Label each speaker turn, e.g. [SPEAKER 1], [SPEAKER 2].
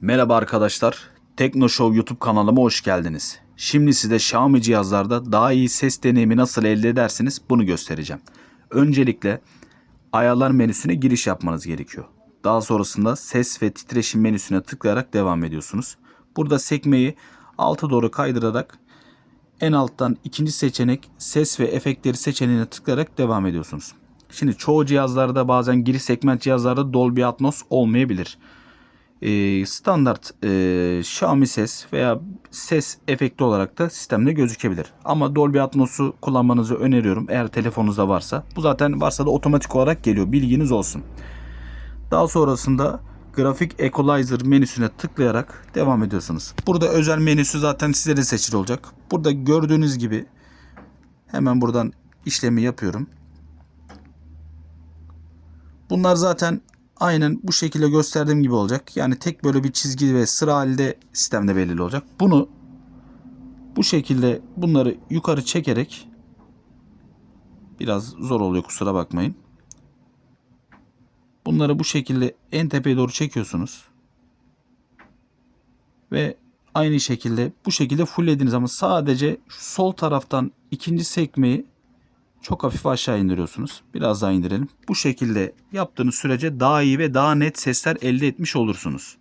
[SPEAKER 1] Merhaba arkadaşlar. Tekno Show YouTube kanalıma hoş geldiniz. Şimdi size Xiaomi cihazlarda daha iyi ses deneyimi nasıl elde edersiniz bunu göstereceğim. Öncelikle ayarlar menüsüne giriş yapmanız gerekiyor. Daha sonrasında ses ve titreşim menüsüne tıklayarak devam ediyorsunuz. Burada sekmeyi alta doğru kaydırarak en alttan ikinci seçenek ses ve efektleri seçeneğine tıklayarak devam ediyorsunuz. Şimdi çoğu cihazlarda bazen giriş segment cihazlarda Dolby Atmos olmayabilir. Ee, standart e, Xiaomi ses veya ses efekti olarak da sistemde gözükebilir. Ama Dolby Atmos'u kullanmanızı öneriyorum eğer telefonunuzda varsa. Bu zaten varsa da otomatik olarak geliyor bilginiz olsun. Daha sonrasında grafik equalizer menüsüne tıklayarak devam ediyorsunuz. Burada özel menüsü zaten size de seçili olacak. Burada gördüğünüz gibi hemen buradan işlemi yapıyorum. Bunlar zaten aynen bu şekilde gösterdiğim gibi olacak. Yani tek böyle bir çizgi ve sıra halinde sistemde belirli olacak. Bunu bu şekilde bunları yukarı çekerek biraz zor oluyor kusura bakmayın. Bunları bu şekilde en tepeye doğru çekiyorsunuz. Ve aynı şekilde bu şekilde fulllediniz ama sadece sol taraftan ikinci sekmeyi çok hafif aşağı indiriyorsunuz. Biraz daha indirelim. Bu şekilde yaptığınız sürece daha iyi ve daha net sesler elde etmiş olursunuz.